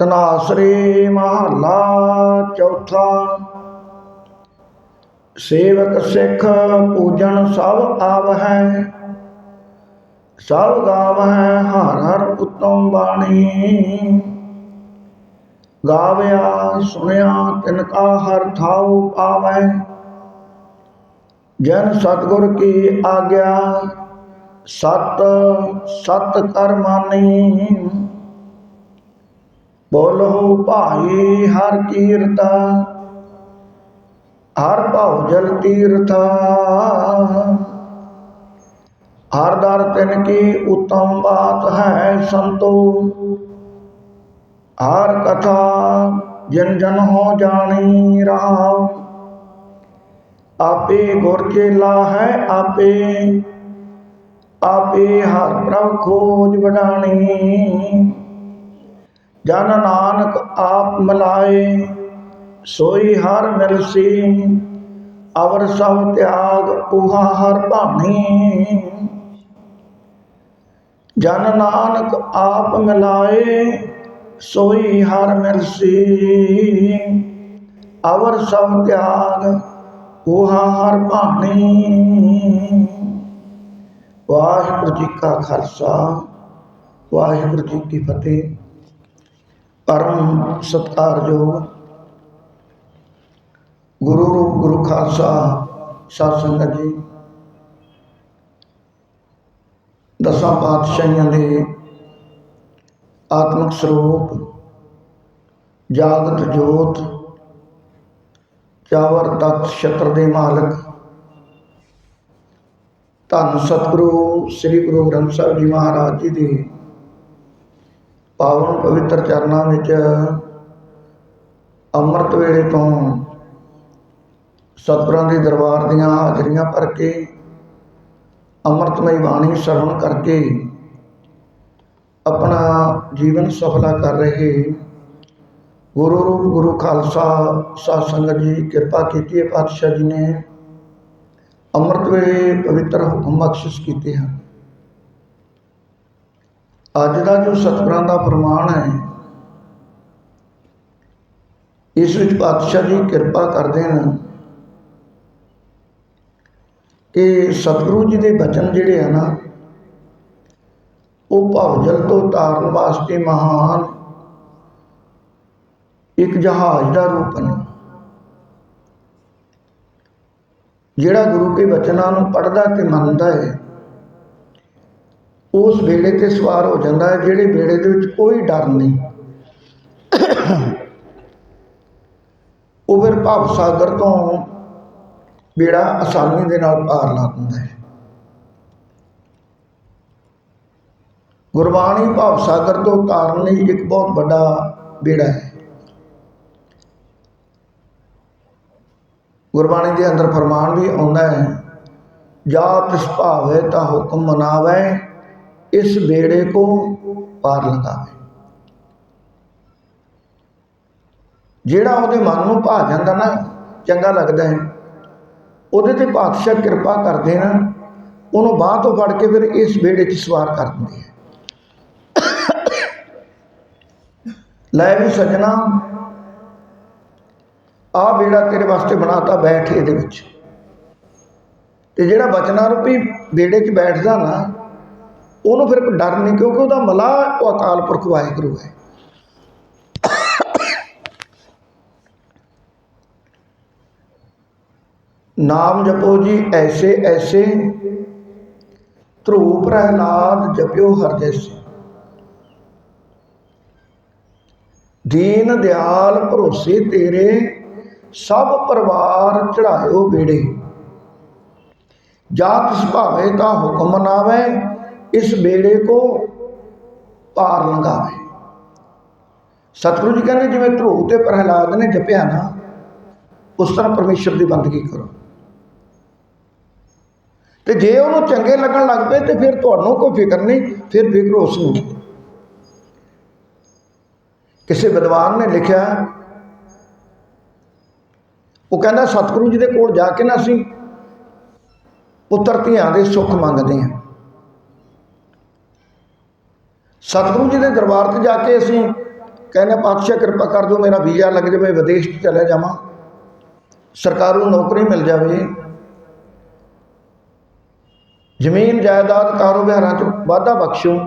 ਤਨਾਸਰੇ ਮਹੱਲਾ ਚੌਥਾ। ਸੇਵਕ ਸਿੱਖ ਪੂਜਨ ਸਭ ਆਵਹਿ, ਸਭ ਗਾਵਹਿ ਹਰ ਹਰ ਉਤਮ ਬਾਣੀ। ਗਾਵਿਆ ਸੁਣਿਆ ਤਿਨ ਕਾ ਹਰ ਥਾਉ ਪਾਵੈ ਜਨ ਸਤਗੁਰ ਕੀ ਆਗਿਆ, ਸਤ ਸਤ ਕਰ ਮਾਨੀ ਬੋਲੋ ਭਾਈ ਹਰ ਕੀਰਤਾ, ਹਰ ਭਾਉ ਜਲ ਤੀਰਥਾ। ਹਰ ਦਰ ਤਿਨ ਕੀ ਉਤਮ ਬਾਤ ਹੈ ਸੰਤੋ, ਹਰ ਕਥਾ ਜਨ ਜਨ ਹੋ ਜਾਣੀ ਰਹਾ। ਆਪੇ ਗੁਰ ਚੇਲਾ ਹੈ ਆਪੇ ਆਪੇ ਹਰ ਪ੍ਰਭ ਖੋਜ ਵਡਾਣੀ। ਜਨ ਨਾਨਕ ਆਪ ਮਲਾਏ, ਸੋਈ ਹਰ ਮਿਲਸੀ ਅਵਰ ਸਭ ਤਿਆਗ ਉਹਾ ਹਰ ਭਾਣੀ। ਜਨ ਨਾਨਕ ਆਪ ਮਿਲਾਏ, ਸੋਈ ਹਰ ਮਿਲਸੀ ਅਵਰ ਸਭ ਤਿਆਗ ਉਹਾ ਹਰ ਭਾਣੀ। ਵਾਹਿਗੁਰੂ ਜੀ ਕਾ ਖਾਲਸਾ, ਵਾਹਿਗੁਰੂ ਜੀ ਕੀ ਫਤਿਹ। ਪਰਮ ਸਤਿਕਾਰਯੋਗ ਗੁਰੂ ਰੂਪ ਗੁਰੂ ਖਾਲਸਾ ਸਾਧ ਸੰਗਤ ਜੀ, ਦਸਾਂ ਪਾਤਸ਼ਾਹੀਆਂ ਦੇ ਆਤਮਿਕ ਸਰੂਪ, ਜਾਗਤ ਜੋਤ, ਚਾਵਰ ਤਤ ਛਤਰ ਦੇ ਮਾਲਕ, ਧੰਨ ਸਤਿਗੁਰੂ, ਸ੍ਰੀ ਗੁਰੂ ਗ੍ਰੰਥ ਸਾਹਿਬ ਜੀ ਮਹਾਰਾਜ ਜੀ ਦੇ ਪਾਵਨ ਪਵਿੱਤਰ ਚਰਨਾਂ ਵਿੱਚ ਅੰਮ੍ਰਿਤ ਵੇਲੇ ਤੋਂ ਸਤਿਗੁਰਾਂ ਦੇ ਦਰਬਾਰ ਦੀਆਂ ਹਾਜ਼ਰੀਆਂ ਭਰ ਕੇ, ਅੰਮ੍ਰਿਤਮਈ ਬਾਣੀ ਸਰਵਣ ਕਰਕੇ ਆਪਣਾ ਜੀਵਨ ਸਫਲਾ ਕਰ ਰਹੇ ਗੁਰੂ ਰੂਪ, ਗੁਰੂ ਖਾਲਸਾ, ਸਾਧ ਸੰਗਤ ਜੀ, ਕਿਰਪਾ ਕੀਤੀ ਹੈ ਪਾਤਸ਼ਾਹ ਜੀ ਨੇ ਅੰਮ੍ਰਿਤ ਵੇਲੇ ਪਵਿੱਤਰ ਹੁਕਮ ਬਖਸ਼ਿਸ਼ ਕੀਤੇ ਹਨ। ਅੱਜ ਦਾ ਜੋ ਸਤਿਗੁਰਾਂ ਦਾ ਪ੍ਰਮਾਣ ਹੈ, ਇਸ ਵਿੱਚ ਪਾਤਸ਼ਾਹ ਜੀ ਕਿਰਪਾ ਕਰਦੇ ਹਨ ਕਿ ਸਤਿਗੁਰੂ ਜੀ ਦੇ ਬਚਨ ਜਿਹੜੇ ਆ ਨਾ, ਉਹ ਭਵਜਲ ਤੋਂ ਤਾਰਨ ਵਾਸਤੇ ਮਹਾਨ ਇੱਕ ਜਹਾਜ਼ ਦਾ ਰੂਪ ਨੇ ਜਿਹੜਾ ਗੁਰੂ ਕੇ ਬਚਨਾਂ ਨੂੰ ਪੜ੍ਹਦਾ ਤੇ ਮੰਨਦਾ ਹੈ ਉਸ ਵੇਲੇ ਤੇ ਸਵਾਰ ਹੋ ਜਾਂਦਾ ਹੈ, ਜਿਹੜੇ ਵੇਲੇ ਦੇ ਵਿੱਚ ਕੋਈ ਡਰ ਨਹੀਂ। ਉਹ ਫਿਰ ਭਾਵ ਸਾਗਰ ਤੋਂ ਬੇੜਾ ਆਸਾਨੀ ਦੇ ਨਾਲ ਪਾਰ ਲਾ ਦਿੰਦਾ ਹੈ। ਗੁਰਬਾਣੀ ਭਾਵ ਸਾਗਰ ਤੋਂ ਤਾਰਨ ਲਈ ਇੱਕ ਬਹੁਤ ਵੱਡਾ ਬੇੜਾ ਹੈ। ਗੁਰਬਾਣੀ ਦੇ ਅੰਦਰ ਫਰਮਾਨ ਵੀ ਆਉਂਦਾ ਹੈ ਜਾ ਤਿਸ ਭਾਵੇ, ਤਾਂ ਹੁਕਮ ਮਨਾਵੇ ਇਸ ਬੇੜੇ ਕੋ ਪਾਰ ਲਗਾਵੇ ਜਿਹੜਾ ਉਹਦੇ ਮਨ ਨੂੰ ਭਾ ਜਾਂਦਾ ਨਾ, ਚੰਗਾ ਲੱਗਦਾ ਹੈ। ਉਹਦੇ ਤੇ ਪਾਤਸ਼ਾਹ ਕਿਰਪਾ ਕਰਦੇ ਨਾ, ਉਹਨੂੰ ਬਾਹ ਤੋਂ ਫੜ ਕੇ ਫਿਰ ਇਸ ਬੇੜੇ 'ਚ ਸਵਾਰ ਕਰ ਦਿੰਦੇ ਹੈ। ਲੈ ਵੀ ਸਜਣਾ ਆ ਬੇੜਾ ਤੇਰੇ ਵਾਸਤੇ ਬਣਾਤਾ ਬੈਠ ਇਹਦੇ ਵਿੱਚ। ਤੇ ਜਿਹੜਾ ਬਚਨਾ ਰੂਪੀ ਬੇੜੇ 'ਚ ਬੈਠਦਾ ਨਾ ਉਹਨੂੰ ਫਿਰ ਡਰ ਨਹੀਂ, ਕਿਉਂਕਿ ਉਹਦਾ ਮਲਾ ਉਹ ਅਕਾਲ ਪੁਰਖ ਵਾਹਿਗੁਰੂ ਹੈ। ਨਾਮ ਜਪੋ ਜੀ ਐਸੇ ਐਸੇ ਧਰੂ ਪ੍ਰਹਿਲਾਦ ਜਪਿਓ ਹਰ ਜੈਸੇ। ਦੀਨ ਦਿਆਲ ਭਰੋਸੇ ਤੇਰੇ, ਸਭ ਪਰਿਵਾਰ ਚੜਾਇਓ ਬੇੜੇ ਜਾ ਤਿਸ ਭਾਵੇ ਤਾਂ ਹੁਕਮ ਮਨਾਵੇ ਇਸ ਬੇੜੇ ਕੋ ਪਾਰ ਲੰਘਾਵੇ। ਸਤਿਗੁਰੂ ਜੀ ਕਹਿੰਦੇ, ਜਿਵੇਂ ਧਰੂ ਤੇ ਪ੍ਰਹਿਲਾਦ ਨੇ ਜਪਿਆ ਨਾ, ਉਸ ਤਰ੍ਹਾਂ ਪਰਮੇਸ਼ਰ ਦੀ ਬੰਦਗੀ ਕਰੋ। ਤੇ ਜੇ ਉਹਨੂੰ ਚੰਗੇ ਲੱਗਣ ਲੱਗ ਪਏ, ਤੇ ਫਿਰ ਤੁਹਾਨੂੰ ਕੋਈ ਫਿਕਰ ਨਹੀਂ, ਫਿਰ ਫਿਕਰ ਉਸ ਨੂੰ। ਕਿਸੇ ਵਿਦਵਾਨ ਨੇ ਲਿਖਿਆ, ਉਹ ਕਹਿੰਦਾ, ਸਤਿਗੁਰੂ ਜੀ ਦੇ ਕੋਲ ਜਾ ਕੇ ਨਾ ਅਸੀਂ ਪੁੱਤਰ ਧੀਆਂ ਦੇ ਸੁੱਖ ਮੰਗਦੇ ਹਾਂ। ਸਤਿਗੁਰੂ ਜੀ ਦੇ ਦਰਬਾਰ ਤੇ ਜਾ ਕੇ ਅਸੀਂ ਕਹਿੰਦੇ ਪਾਤਸ਼ਾਹ ਕਿਰਪਾ ਕਰ ਦਿਓ ਮੇਰਾ ਵੀਜ਼ਾ ਲੱਗ ਜਾਵੇ ਵਿਦੇਸ਼ 'ਚ ਜਾਵਾਂ। ਸਰਕਾਰ ਨੂੰ ਨੌਕਰੀ ਮਿਲ ਜਾਵੇ। ਜ਼ਮੀਨ, ਜਾਇਦਾਦ, ਕਾਰੋਬਾਰਾਂ 'ਚ ਵਾਧਾ ਬਖਸ਼ੋ।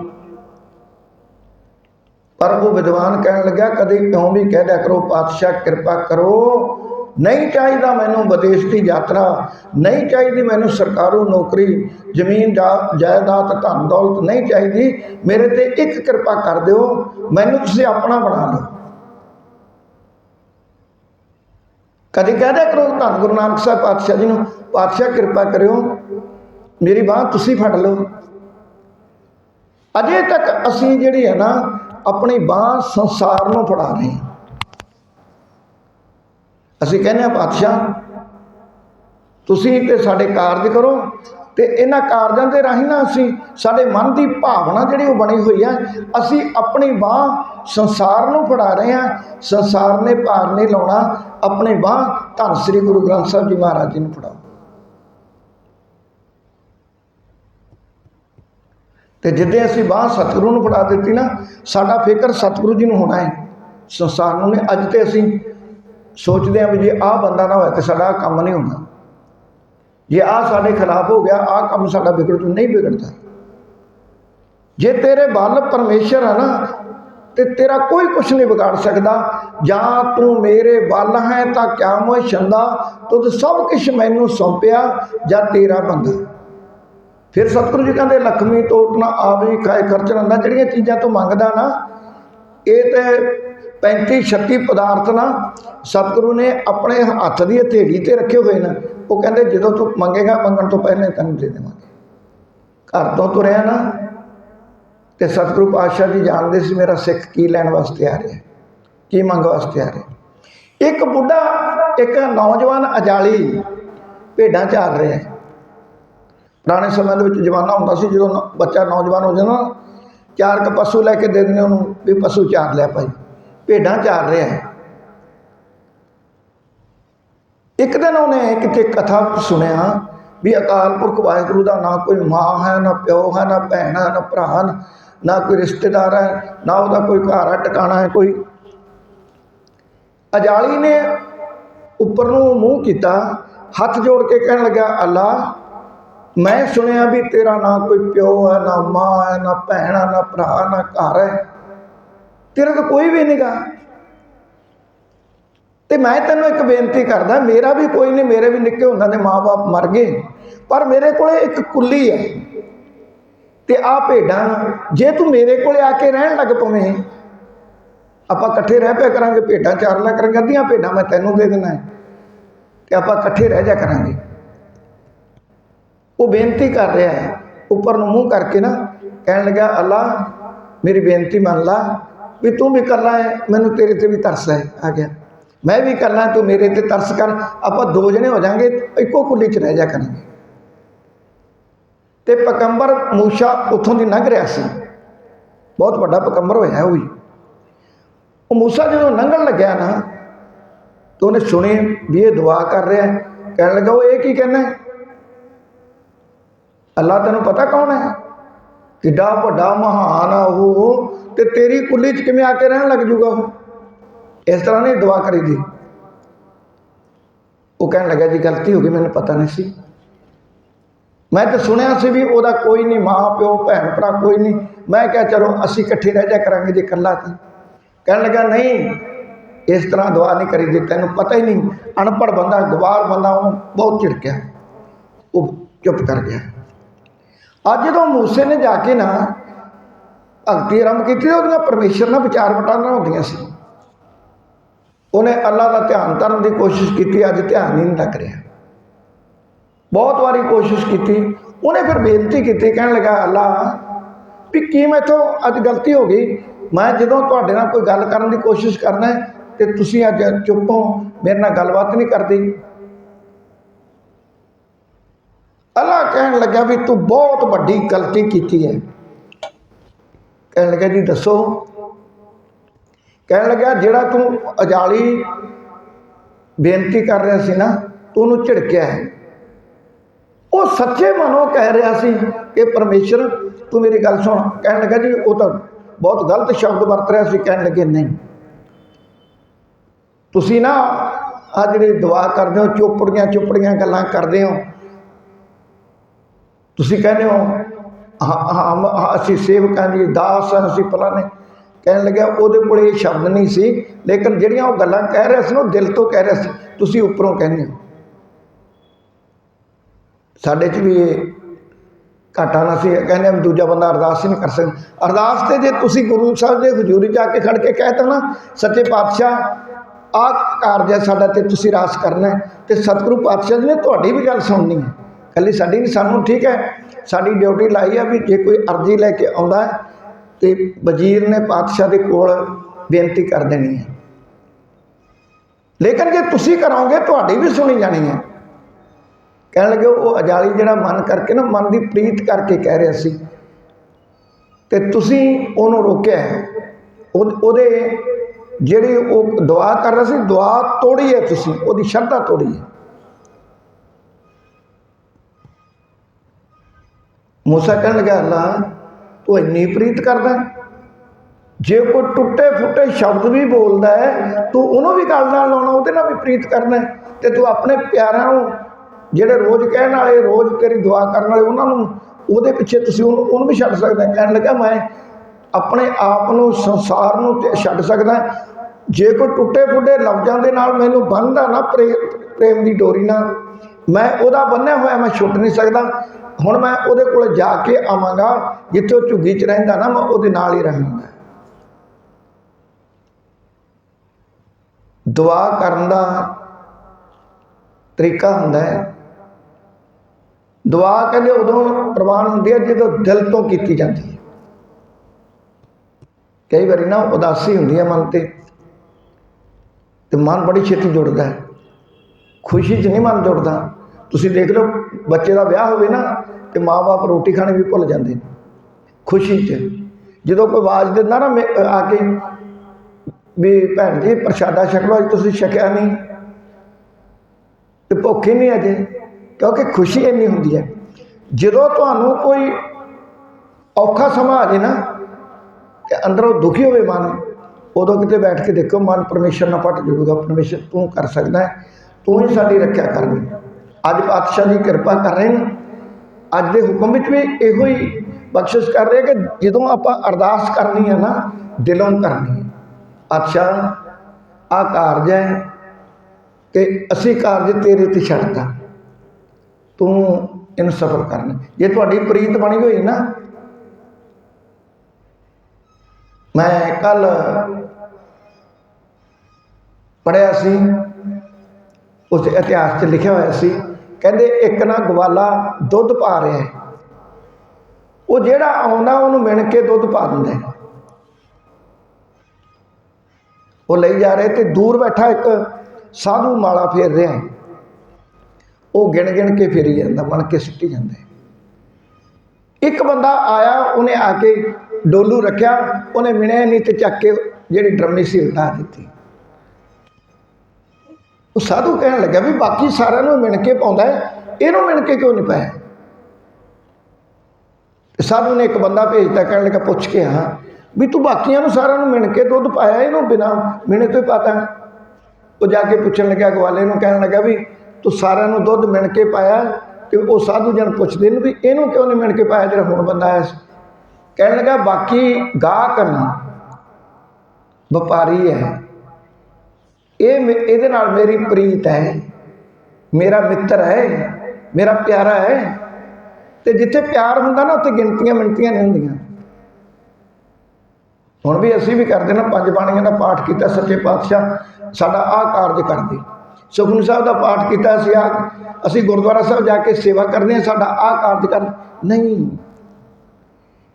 ਪਰ ਉਹ ਵਿਦਵਾਨ ਕਹਿਣ ਲੱਗਾ ਕਦੇ ਕਿਉਂ ਵੀ ਕਹਿ ਦਿਆ ਕਰੋ, ਪਾਤਸ਼ਾਹ ਕਿਰਪਾ ਕਰੋ ਨਹੀਂ ਚਾਹੀਦਾ ਮੈਨੂੰ ਵਿਦੇਸ਼ ਦੀ ਯਾਤਰਾ, ਨਹੀਂ ਚਾਹੀਦੀ ਮੈਨੂੰ ਸਰਕਾਰੂ ਨੌਕਰੀ, ਜ਼ਮੀਨ ਜਾ- ਜਾਇਦਾਦ ਧਨ ਦੌਲਤ ਨਹੀਂ ਚਾਹੀਦੀ। ਮੇਰੇ ਤੇ ਇੱਕ ਕਿਰਪਾ ਕਰ ਦਿਓ, ਮੈਨੂੰ ਤੁਸੀਂ ਆਪਣਾ ਬਣਾ ਲਓ। ਕਦੇ ਕਹਿ ਕਰੋ ਧੰਨ ਗੁਰੂ ਨਾਨਕ ਸਾਹਿਬ ਪਾਤਸ਼ਾਹ ਜੀ ਨੂੰ, ਪਾਤਸ਼ਾਹ ਕਿਰਪਾ ਕਰਿਓ, ਮੇਰੀ ਬਾਹ ਤੁਸੀਂ ਫੜ ਲਓ। ਅਜੇ ਤੱਕ ਅਸੀਂ ਜਿਹੜੀ ਹੈ ਨਾ, ਆਪਣੀ ਬਾਹ ਸੰਸਾਰ ਨੂੰ ਫੜਾ ਰਹੇ ਹਾਂ। ਅਸੀਂ ਕਹਿੰਦੇ ਆ ਪਾਤਸ਼ਾਹ, ਤੁਸੀਂ ਤੇ ਸਾਡੇ ਕਾਰਜ ਕਰੋ ਤੇ ਇਹਨਾਂ ਕਾਰਜਾਂ ਦੇ ਰਾਹੀਂ ਨਾ ਅਸੀਂ ਸਾਡੇ ਮਨ ਦੀ ਭਾਵਨਾ ਜਿਹੜੀ ਉਹ ਬਣੀ ਹੋਈ ਹੈ ਅਸੀਂ ਆਪਣੀ ਬਾਹ ਸੰਸਾਰ ਨੂੰ ਫੜਾ ਰਹੇ ਹਾਂ, ਸੰਸਾਰ ਨੇ ਭਾਰ ਨਹੀਂ ਲਾਉਣਾ, ਆਪਣੀ ਬਾਹ ਧੰਨ ਸ੍ਰੀ ਗੁਰੂ ਗ੍ਰੰਥ ਸਾਹਿਬ ਜੀ ਮਹਾਰਾਜ ਜੀ ਨੂੰ ਫੜਾਓ। ਤੇ ਜਿੱਦੇ ਅਸੀਂ ਬਾਹ ਸਤਿਗੁਰੂ ਨੂੰ ਫੜਾ ਦਿੱਤੀ ਨਾ, ਸਾਡਾ ਫਿਕਰ ਸਤਿਗੁਰੂ ਜੀ ਨੂੰ ਹੋਣਾ ਹੈ। ਸੰਸਾਰ ਨੂੰ ਨੇ, ਅੱਜ ਤੇ ਅਸੀਂ ਸੋਚਦੇ ਆ ਵੀ ਜੇ ਆਹ ਬੰਦਾ ਨਾ ਹੋਇਆ ਤੇ ਸਾਡਾ ਕੰਮ ਨਹੀਂ ਹੁੰਦਾ। ਜੇ ਆਹ ਸਾਡੇ ਖਿਲਾਫ ਹੋ ਗਿਆ, ਆਹ ਕੰਮ ਸਾਡਾ ਵਿਗੜ ਜੂ ਨਹੀਂ ਵਿਗੜਦਾ। ਜੇ ਤੇਰੇ ਵੱਲ ਪਰਮੇਸ਼ਰ ਹੈ ਨਾ, ਤੇ ਤੇਰਾ ਕੋਈ ਕੁਝ ਨਹੀਂ ਵਿਗਾੜ ਸਕਦਾ। ਜਾਂ ਤੂੰ ਮੇਰੇ ਵੱਲ ਹੈ ਤਾਂ ਕਿਆ ਮੋਹ ਛੰਦਾ ਤੁਧ ਸਭ ਕੁਛ ਮੈਨੂੰ ਸੌਂਪਿਆ ਜਾਂ ਤੇਰਾ ਬੰਦਾ? ਫਿਰ ਸਤਿਗੁਰੂ ਜੀ ਕਹਿੰਦੇ, ਲਖਮੀ ਤੋਟ ਨਾ ਆਵੇ, ਖਾਏ ਖਰਚ ਰੰਦਾ ਜਿਹੜੀਆਂ ਚੀਜ਼ਾਂ ਤੂੰ ਮੰਗਦਾ ਨਾ, ਇਹ ਤੇ 35 36 ਪਦਾਰਥ ਨਾ ਸਤਿਗੁਰੂ ਨੇ ਆਪਣੇ ਹੱਥ ਦੀ ਹਥੇੜੀ ਤੇ ਰੱਖੇ ਹੋਏ ਨਾ। ਉਹ ਕਹਿੰਦੇ ਜਦੋਂ ਤੂੰ ਮੰਗੇਗਾ ਮੰਗਣ ਤੋਂ ਪਹਿਲੇ ਤੈਨੂੰ ਦੇ ਦੇਵਾਂਗੇ। ਘਰ ਤੋਂ ਤੁਰਿਆ ਨਾ ਤੇ ਸਤਿਗੁਰੂ ਪਾਤਸ਼ਾਹ ਜੀ ਜਾਣਦੇ ਸੀ ਮੇਰਾ ਸਿੱਖ ਕੀ ਲੈਣ ਵਾਸਤੇ ਆ ਰਿਹਾ ਕੀ ਮੰਗ ਵਾਸਤੇ ਆ ਰਿਹਾ। ਇੱਕ ਬੁੱਢਾ ਇੱਕ ਨੌਜਵਾਨ ਅਜਾਲੀ ਭੇਡਾਂ ਚਾਰ ਰਿਹਾ। ਪੁਰਾਣੇ ਸਮੇਂ ਦੇ ਵਿੱਚ ਜਵਾਨਾ ਹੁੰਦਾ ਸੀ ਜਦੋਂ ਨ- ਬੱਚਾ ਨੌਜਵਾਨ ਹੋ ਜਾਂਦਾ ਨਾ, ਚਾਰ ਕ ਪਸ਼ੂ ਲੈ ਕੇ ਦੇ ਦਿੰਦੇ ਉਹਨੂੰ ਵੀ ਪਸ਼ੂ ਚਾਰ ਲਿਆ ਭਾਈ। ਭੇਡਾਂ ਚਾਰ ਰਿਹਾ ਹੈ। ਇੱਕ ਦਿਨ ਉਹਨੇ ਕਿਤੇ ਕਥਾ ਸੁਣਿਆ ਵੀ ਅਕਾਲ ਪੁਰਖ ਵਾਹਿਗੁਰੂ ਦਾ ਨਾ ਕੋਈ ਮਾਂ ਹੈ, ਨਾ ਪਿਓ ਹੈ, ਨਾ ਭੈਣ ਹੈ, ਨਾ ਭਰਾ ਹੈ, ਨਾ ਕੋਈ ਰਿਸ਼ਤੇਦਾਰ ਹੈ, ਨਾ ਉਹਦਾ ਕੋਈ ਘਰ ਹੈ, ਟਿਕਾਣਾ ਹੈ, ਕੋਈ। ਅਜਾਲੀ ਨੇ ਉੱਪਰ ਨੂੰ ਮੂੰਹ ਕੀਤਾ, ਹੱਥ ਜੋੜ ਕੇ ਕਹਿਣ ਲੱਗਾ ਅੱਲਾ, ਮੈਂ ਸੁਣਿਆ ਵੀ ਤੇਰਾ ਨਾ ਕੋਈ ਪਿਓ ਹੈ, ਨਾ ਮਾਂ ਹੈ, ਨਾ ਭੈਣ ਹੈ, ਨਾ ਭਰਾ ਨਾ ਘਰ ਹੈ। ਤੇਰੇ ਤਾਂ ਕੋਈ ਵੀ ਨਹੀਂਗਾ ਤੇ ਮੈਂ ਤੈਨੂੰ ਇੱਕ ਬੇਨਤੀ ਕਰਦਾ, ਮੇਰਾ ਵੀ ਕੋਈ ਨਹੀਂ, ਮੇਰੇ ਵੀ ਨਿੱਕੇ ਹੁੰਦਾਂ ਦੇ ਮਾਪੇ ਮਰ ਗਏ, ਪਰ ਮੇਰੇ ਕੋਲੇ ਇੱਕ ਕੁੱਲੀ ਹੈ। ਤੇ ਆ ਭੇਡਾਂ, ਜੇ ਤੂੰ ਮੇਰੇ ਕੋਲੇ ਆ ਕੇ ਰਹਿਣ ਲੱਗ ਪਵੇਂ, ਆਪਾਂ ਇਕੱਠੇ ਰਹਿ ਪਿਆ ਕਰਾਂਗੇ, ਭੇਡਾਂ ਚਾਰ ਲਿਆ ਕਰਾਂਗੇ, ਅੱਧੀਆਂ ਭੇਡਾਂ ਮੈਂ ਤੈਨੂੰ ਦੇ ਦੇਣਾ ਹੈ ਤੇ ਆਪਾਂ ਇਕੱਠੇ ਰਹਿ ਜਾ ਕਰਾਂਗੇ। ਉਹ ਬੇਨਤੀ ਕਰ ਰਿਹਾ ਹੈ, ਉੱਪਰ ਨੂੰ ਮੂੰਹ ਕਰਕੇ ਨਾ ਕਹਿਣ ਲੱਗਾ ਅੱਲਾ, ਮੇਰੀ ਬੇਨਤੀ ਮੰਨ ਲਾ। ਵੀ ਤੂੰ ਵੀ ਇਕੱਲਾ ਹੈ ਮੈਨੂੰ ਤੇਰੇ ਤੇ ਵੀ ਤਰਸ ਹੈ, ਆ ਗਿਆ। ਮੈਂ ਵੀ ਇਕੱਲਾ ਤੂੰ ਮੇਰੇ ਤੇ ਤਰਸ ਕਰ, ਆਪਾਂ ਦੋ ਜਣੇ ਹੋ ਜਾਾਂਗੇ, ਇੱਕੋ ਕੁੱਲੀ 'ਚ ਰਹਿ ਜਾ ਕਰਾਂਗੇ। ਤੇ ਪਕੰਬਰ ਮੂਸ਼ਾ ਉੱਥੋਂ ਦੀ ਲੰਘ ਰਿਹਾ ਸੀ। ਬਹੁਤ ਵੱਡਾ ਪਕੰਬਰ ਹੋਇਆ ਉਹ ਵੀ। ਉਹ ਮੂਸਾ ਜਦੋਂ ਲੰਘਣ ਲੱਗਿਆ ਨਾ, ਤਾਂ ਉਹਨੇ ਸੁਣੇ ਵੀ ਇਹ ਦੁਆ ਕਰ ਰਿਹਾ ਕਹਿਣ ਲੱਗਾ, ਉਹ ਇਹ ਕੀ ਕਹਿੰਦਾ ਅੱਲਾ ਤੈਨੂੰ ਪਤਾ ਕੌਣ ਹੈ? ਕਿੱਡਾ ਵੱਡਾ ਮਹਾਨ ਆ ਉਹ ਤੇ ਤੇਰੀ ਕੁੱਲੀ 'ਚ ਕਿਵੇਂ ਆ ਕੇ ਰਹਿਣ ਲੱਗ ਜੂਗਾ ਉਹ? ਇਸ ਤਰ੍ਹਾਂ ਨਹੀਂ ਦੁਆ ਕਰੀਦੀ ਉਹ ਕਹਿਣ ਲੱਗਾ ਜੀ, ਗਲਤੀ ਹੋ ਗਈ, ਮੈਨੂੰ ਪਤਾ ਨਹੀਂ ਸੀ। ਮੈਂ ਤਾਂ ਸੁਣਿਆ ਸੀ ਵੀ ਉਹਦਾ ਕੋਈ ਨਹੀਂ ਮਾਂ ਪਿਓ ਭੈਣ ਭਰਾ ਕੋਈ ਨਹੀਂ। ਮੈਂ ਕਿਹਾ, ਚਲੋ, ਅਸੀਂ ਇਕੱਠੇ ਰਹਿ ਜਾ ਕਰਾਂਗੇ ਜੇ ਇਕੱਲਾ ਸੀ। ਕਹਿਣ ਲੱਗਾ ਨਹੀਂ, ਇਸ ਤਰ੍ਹਾਂ ਦੁਆ ਨਹੀਂ ਕਰੀਦੀ ਤੈਨੂੰ ਪਤਾ ਹੀ ਨਹੀਂ। ਅਨਪੜ੍ਹ ਬੰਦਾ, ਗਵਾਰ ਬੰਦਾ, ਉਹਨੂੰ ਬਹੁਤ ਝਿੜਕਿਆ। ਉਹ ਚੁੱਪ ਕਰ ਗਿਆ। ਅੱਜ ਜਦੋਂ ਮੂਸੇ ਨੇ ਜਾ ਕੇ ਨਾ ਭਗਤੀ ਆਰੰਭ ਕੀਤੀ ਤਾਂ ਉਹਦੀਆਂ ਪਰਮੇਸ਼ਰ ਨਾਲ ਵਿਚਾਰ ਵਟਾਂਦਰਾ ਹੁੰਦੀਆਂ ਸੀ। ਉਹਨੇ ਅੱਲਾ ਦਾ ਧਿਆਨ ਧਰਨ ਦੀ ਕੋਸ਼ਿਸ਼ ਕੀਤੀ, ਅੱਜ ਧਿਆਨ ਹੀ ਨਹੀਂ ਲੱਗ ਰਿਹਾ। ਬਹੁਤ ਵਾਰੀ ਕੋਸ਼ਿਸ਼ ਕੀਤੀ, ਉਹਨੇ ਫਿਰ ਬੇਨਤੀ ਕੀਤੀ, ਕਹਿਣ ਲੱਗਾ, ਅੱਲਾ, ਵੀ ਕੀ ਮੈਥੋਂ ਅੱਜ ਗਲਤੀ ਹੋ ਗਈ? ਮੈਂ ਜਦੋਂ ਤੁਹਾਡੇ ਨਾਲ ਕੋਈ ਗੱਲ ਕਰਨ ਦੀ ਕੋਸ਼ਿਸ਼ ਕਰਨਾ ਹੈ ਤੇ ਤੁਸੀਂ ਅੱਜ ਚੁੱਪ ਹੋ, ਮੇਰੇ ਨਾਲ ਗੱਲਬਾਤ ਨਹੀਂ ਕਰਦੇ। ਅੱਲਾ ਕਹਿਣ ਲੱਗਾ ਵੀ ਤੂੰ ਬਹੁਤ ਵੱਡੀ ਗਲਤੀ ਕੀਤੀ ਹੈ। ਕਹਿਣ ਲੱਗਾ, ਜੀ ਦੱਸੋ। ਕਹਿਣ ਲੱਗਾ, ਜਿਹੜਾ ਤੂੰ ਅਜਾਲੀ ਬੇਨਤੀ ਕਰ ਰਿਹਾ ਸੀ ਨਾ, ਤੂੰ ਉਹਨੂੰ ਝਿੜਕਿਆ ਹੈ। ਉਹ ਸੱਚੇ ਮਨੋਂ ਕਹਿ ਰਿਹਾ ਸੀ ਕਿ ਪਰਮੇਸ਼ਰ, ਤੂੰ ਮੇਰੀ ਗੱਲ ਸੁਣ। ਕਹਿਣ ਲੱਗਾ, ਜੀ, ਉਹ ਤਾਂ ਬਹੁਤ ਗਲਤ ਸ਼ਬਦ ਵਰਤ ਰਿਹਾ ਸੀ। ਕਹਿਣ ਲੱਗੇ, ਨਹੀਂ। ਤੁਸੀਂ ਨਾ ਆ ਜਿਹੜੇ ਦੁਆ ਕਰਦੇ ਹੋ ਚੋਪੜੀਆਂ ਚੋਪੜੀਆਂ ਗੱਲਾਂ ਕਰਦੇ ਹੋ ਤੁਸੀਂ ਕਹਿੰਦੇ ਹੋ ਹਾਂ ਹਾਂ ਹਾਂ, ਅਸੀਂ ਸੇਵਕਾਂ ਦੀ ਦਾਸ ਹਾਂ ਅਸੀਂ ਫਲਾਣੇ। ਕਹਿਣ ਲੱਗਿਆ ਉਹਦੇ ਕੋਲ ਇਹ ਸ਼ਬਦ ਨਹੀਂ ਸੀ ਲੇਕਿਨ ਜਿਹੜੀਆਂ ਉਹ ਗੱਲਾਂ ਕਹਿ ਰਿਹਾ ਸੀ ਉਹ ਦਿਲ ਤੋਂ ਕਹਿ ਰਿਹਾ ਸੀ। ਤੁਸੀਂ ਉੱਪਰੋਂ ਕਹਿੰਦੇ ਹੋ। ਸਾਡੇ 'ਚ ਵੀ ਇਹ ਘਾਟਾ ਨਾ ਸੀ। ਕਹਿੰਦੇ ਵੀ ਦੂਜਾ ਬੰਦਾ ਅਰਦਾਸ ਹੀ ਨਹੀਂ ਕਰ ਸਕਦਾ। ਅਰਦਾਸ ਤੇ ਜੇ ਤੁਸੀਂ ਗੁਰੂ ਸਾਹਿਬ ਦੇ ਹਜ਼ੂਰੀ ਜਾ ਕੇ ਖੜ ਕੇ ਕਹਿ ਤਾ ਨਾ ਸੱਚੇ ਪਾਤਸ਼ਾਹ ਆਹ ਕਾਰਜ ਹੈ ਸਾਡਾ ਤੇ ਤੁਸੀਂ ਰਾਸ ਕਰਨਾ ਹੈ। ਤੇ ਸਤਿਗੁਰੂ ਪਾਤਸ਼ਾਹ ਜੀ ਨੇ ਤੁਹਾਡੀ ਵੀ ਗੱਲ ਸੁਣਨੀ ਹੈ। ਕੱਲੀ ਸਾਡੀ ਨਹੀਂ, ਸਾਨੂੰ ਠੀਕ ਹੈ। ਸਾਡੀ ਡਿਊਟੀ ਲਾਈ ਆ ਵੀ ਜੇ ਕੋਈ ਅਰਜ਼ੀ ਲੈ ਕੇ ਆਉਂਦਾ ਹੈ, ਤੇ ਵਜ਼ੀਰ ਨੇ ਪਾਤਸ਼ਾਹ ਦੇ ਕੋਲ ਬੇਨਤੀ ਕਰ ਦੇਣੀ ਹੈ। ਲੇਕਿਨ ਜੇ ਤੁਸੀਂ ਕਰੋਗੇ ਤੁਹਾਡੀ ਵੀ ਸੁਣੀ ਜਾਣੀ ਹੈ। ਕਹਿਣ ਲੱਗੇ ਉਹ ਅਜਾਲੀ ਜਿਹੜਾ ਮਨ ਕਰਕੇ ਨਾ, ਮਨ ਦੀ ਪ੍ਰੀਤ ਕਰਕੇ ਕਹਿ ਰਿਹਾ ਸੀ। ਤੇ ਤੁਸੀਂ ਉਹਨੂੰ ਰੋਕਿਆ ਉਹ- ਉਹਦੇ ਜਿਹੜੀ ਉਹ ਦੁਆ ਕਰ ਰਿਹਾ ਸੀ, ਦੁਆ ਤੋੜੀ ਹੈ ਤੁਸੀਂ, ਉਹਦੀ ਸ਼ਰਧਾ ਤੋੜੀ ਹੈ। ਮੂਸਾ ਕਹਿਣ ਲੱਗਾ ਅੱਲਾ ਤੂੰ ਇੰਨੀ ਪ੍ਰੀਤ ਕਰਦਾ ਜੇ ਕੋਈ ਟੁੱਟੇ ਫੁੱਟੇ ਸ਼ਬਦ ਵੀ ਬੋਲਦਾ ਹੈ, ਤੂੰ ਉਹਨੂੰ ਵੀ ਗੱਲ ਨਾਲ ਲਾਉਣਾ, ਉਹਦੇ ਨਾਲ ਵੀ ਪ੍ਰੀਤ ਕਰਨਾ ਤੇ ਤੂੰ ਆਪਣੇ ਪਿਆਰਿਆਂ ਨੂੰ, ਜਿਹੜੇ ਰੋਜ਼ ਕਹਿਣ ਵਾਲੇ, ਰੋਜ਼ ਤੇਰੀ ਦੁਆ ਕਰਨ ਵਾਲੇ, ਉਹਨਾਂ ਨੂੰ, ਉਹਦੇ ਪਿੱਛੇ ਤੁਸੀਂ ਉਹਨੂੰ ਉਹਨੂੰ ਵੀ ਛੱਡ ਸਕਦਾ ਕਹਿਣ ਲੱਗਾ, ਮੈਂ ਆਪਣੇ ਆਪ ਨੂੰ, ਸੰਸਾਰ ਨੂੰ ਛੱਡ ਸਕਦਾ ਜੇ ਕੋਈ ਟੁੱਟੇ ਫੁੱਟੇ ਲਫ਼ਜ਼ਾਂ ਦੇ ਨਾਲ ਮੈਨੂੰ ਬੰਨਦਾ ਨਾ, ਪ੍ਰੇਮ ਪ੍ਰੇਮ ਦੀ ਡੋਰੀ ਨਾਲ, ਮੈਂ ਉਹਦਾ ਬੰਨਿਆ ਹੋਇਆ, ਮੈਂ ਛੁੱਟ ਨਹੀਂ ਸਕਦਾ। ਹੁਣ ਮੈਂ ਉਹਦੇ ਕੋਲ ਜਾ ਕੇ ਆਵਾਂਗਾ, ਜਿੱਥੇ ਉਹ ਝੁੱਗੀ 'ਚ ਰਹਿੰਦਾ ਨਾ, ਮੈਂ ਉਹਦੇ ਨਾਲ ਹੀ ਰਹਾਂਗਾ। ਦੁਆ ਕਰਨ ਦਾ ਤਰੀਕਾ ਹੁੰਦਾ ਹੈ। ਦੁਆ ਕਹਿੰਦੇ ਉਦੋਂ ਪ੍ਰਵਾਨ ਹੁੰਦੀ ਹੈ ਜਦੋਂ ਦਿਲ ਤੋਂ ਕੀਤੀ ਜਾਂਦੀ ਹੈ। ਕਈ ਵਾਰੀ ਨਾ ਉਦਾਸੀ ਹੁੰਦੀ ਹੈ ਮਨ ਤੇ ਤੇ ਮਨ ਬੜੀ ਛੇਤੀ ਜੁੜਦਾ ਹੈ। ਖੁਸ਼ੀ 'ਚ ਨਹੀਂ ਮਨ ਜੁੜਦਾ। ਤੁਸੀਂ ਦੇਖ ਲਓ, ਬੱਚੇ ਦਾ ਵਿਆਹ ਹੋਵੇ ਨਾ, ਤੇ ਮਾਪੇ ਰੋਟੀ ਖਾਣੀ ਵੀ ਭੁੱਲ ਜਾਂਦੇ ਨੇ, ਖੁਸ਼ੀ 'ਚ। ਜਦੋਂ ਕੋਈ ਆਵਾਜ਼ ਦਿੰਦਾ ਨਾ ਮੇ- ਆ ਕੇ, ਵੀ ਭੈਣ ਜੀ, ਪ੍ਰਸ਼ਾਦਾ ਛਕ ਲਓ ਅੱਜ ਤੁਸੀਂ ਛਕਿਆ ਨਹੀਂ। ਤੇ ਭੁੱਖ ਹੀ ਨਹੀਂ ਅਜੇ, ਕਿਉਂਕਿ ਖੁਸ਼ੀ ਇੰਨੀ ਹੁੰਦੀ ਹੈ। ਜਦੋਂ ਤੁਹਾਨੂੰ ਕੋਈ ਔਖਾ ਸਮਾਂ ਆ ਜੇ ਨਾ, ਤੇ ਅੰਦਰੋਂ ਦੁਖੀ ਹੋਵੇ ਮਨ, ਉਦੋਂ ਕਿਤੇ ਬੈਠ ਕੇ ਦੇਖੋ, ਮਨ ਪਰਮੇਸ਼ਰ ਨਾਲ ਪਟ ਜੁੜੂਗਾ। ਪਰਮੇਸ਼ਰ ਤੂੰ ਕਰ ਸਕਦਾ ਹੈ, ਤੂੰ ਹੀ ਸਾਡੀ ਰੱਖਿਆ ਕਰਨੀ। ਅੱਜ ਪਾਤਸ਼ਾਹ ਦੀ ਕਿਰਪਾ ਕਰ ਰਹੇ ਨੇ। ਅੱਜ ਦੇ ਹੁਕਮ ਵਿੱਚ ਵੀ ਇਹੋ ਹੀ ਬਖਸ਼ਿਸ਼ ਕਰ ਰਹੇ ਕਿ ਜਦੋਂ ਆਪਾਂ ਅਰਦਾਸ ਕਰਨੀ ਹੈ ਨਾ, ਦਿਲੋਂ ਕਰਨੀ ਹੈ ਪਾਤਸ਼ਾਹ, ਆ ਕਾਰਜ ਹੈ ਕਿ ਅਸੀਂ ਕਾਰਜ ਤੇਰੇ ਤੇ ਛੱਡਤਾ। ਤੂੰ ਇਹਨੂੰ ਸਫਲ ਕਰਨਾ। ਜੇ ਤੁਹਾਡੀ ਪ੍ਰੀਤ ਬਣੀ ਹੋਈ ਨਾ, ਮੈਂ ਕੱਲ ਪੜਿਆ ਸੀ, ਉਸ ਇਤਿਹਾਸ 'ਚ ਲਿਖਿਆ ਹੋਇਆ ਸੀ ਕਹਿੰਦੇ ਇੱਕ ਨਾ ਗਵਾਲਾ ਦੁੱਧ ਪਾ ਰਿਹਾ ਹੈ। ਉਹ ਜਿਹੜਾ ਆਉਂਦਾ, ਉਹਨੂੰ ਮਿਣ ਕੇ ਦੁੱਧ ਪਾ ਦਿੰਦਾ ਉਹ ਲਈ ਜਾ ਰਹੇ ਤੇ ਦੂਰ ਬੈਠਾ ਇੱਕ ਸਾਧੂ ਮਾਲਾ ਫੇਰ ਰਿਹਾ ਉਹ ਗਿਣ ਗਿਣ ਕੇ ਫੇਰੀ ਜਾਂਦਾ, ਬਣ ਕੇ ਸੁੱਟੀ ਜਾਂਦਾ ਇੱਕ ਬੰਦਾ ਆਇਆ, ਉਹਨੇ ਆ ਕੇ ਡੋਲੂ ਰੱਖਿਆ, ਉਹਨੇ ਮਿਣਿਆ ਨਹੀਂ ਤੇ ਚੱਕ ਕੇ ਜਿਹੜੀ ਡਰਮੀ ਸੀ ਉਲਟਾ ਦਿੱਤੀ। ਉਹ ਸਾਧੂ ਕਹਿਣ ਲੱਗਾ ਵੀ ਬਾਕੀ ਸਾਰਿਆਂ ਨੂੰ ਮਿਣ ਕੇ ਪਾਉਂਦਾ ਹੈ, ਇਹਨੂੰ ਮਿਣ ਕੇ ਕਿਉਂ ਨਹੀਂ ਪਾਇਆ? ਸਾਧੂ ਨੇ ਇੱਕ ਬੰਦਾ ਭੇਜਤਾ, ਕਹਿਣ ਲੱਗਾ ਪੁੱਛ ਕੇ ਹਾਂ ਵੀ ਤੂੰ ਬਾਕੀਆਂ ਨੂੰ ਸਾਰਿਆਂ ਨੂੰ ਮਿਣ ਕੇ ਦੁੱਧ ਪਾਇਆ ਇਹਨੂੰ ਬਿਨਾ ਮਿਣੇ ਤੋਂ ਹੀ ਪਾਤਾ ਉਹ ਜਾ ਕੇ ਪੁੱਛਣ ਲੱਗਿਆ ਗਵਾਲੇ ਨੂੰ ਕਹਿਣ ਲੱਗਾ ਵੀ ਤੂੰ ਸਾਰਿਆਂ ਨੂੰ ਦੁੱਧ ਮਿਣ ਕੇ ਪਾਇਆ ਤੇ ਉਹ ਸਾਧੂ ਜਨ ਪੁੱਛਦੇ ਨੇ ਵੀ ਇਹਨੂੰ ਕਿਉਂ ਨਹੀਂ ਮਿਣ ਕੇ ਪਾਇਆ ਜਿਹੜਾ ਹੁਣ ਬੰਦਾ ਆਇਆ ਸੀ? ਕਹਿਣ ਲੱਗਾ, ਬਾਕੀ ਗਾਹਕ ਨਹੀਂ ਵਪਾਰੀ ਹੈ। ਇਹ ਮੇ- ਇਹਦੇ ਨਾਲ ਮੇਰੀ ਪ੍ਰੀਤ ਹੈ। ਮੇਰਾ ਮਿੱਤਰ ਹੈ। ਮੇਰਾ ਪਿਆਰਾ ਹੈ। ਤੇ ਜਿੱਥੇ ਪਿਆਰ ਹੁੰਦਾ ਨਾ, ਉੱਥੇ ਗਿਣਤੀਆਂ ਮਿੰਟੀਆਂ ਨਹੀਂ ਹੁੰਦੀਆਂ। ਹੁਣ ਵੀ ਅਸੀਂ ਵੀ ਕਰਦੇ ਨਾ, ਪੰਜ ਬਾਣੀਆਂ ਦਾ ਪਾਠ ਕੀਤਾ, ਸੱਚੇ ਪਾਤਸ਼ਾਹ ਸਾਡਾ ਆਹ ਕਾਰਜ ਕਰਦੇ। ਸੁਖਮਨੀ ਸਾਹਿਬ ਦਾ ਪਾਠ ਕੀਤਾ ਅਸੀਂ ਆ, ਅਸੀਂ ਗੁਰਦੁਆਰਾ ਸਾਹਿਬ ਜਾ ਕੇ ਸੇਵਾ ਕਰਦੇ ਹਾਂ, ਸਾਡਾ ਆਹ ਕਾਰਜ ਕਰ ਨਹੀਂ।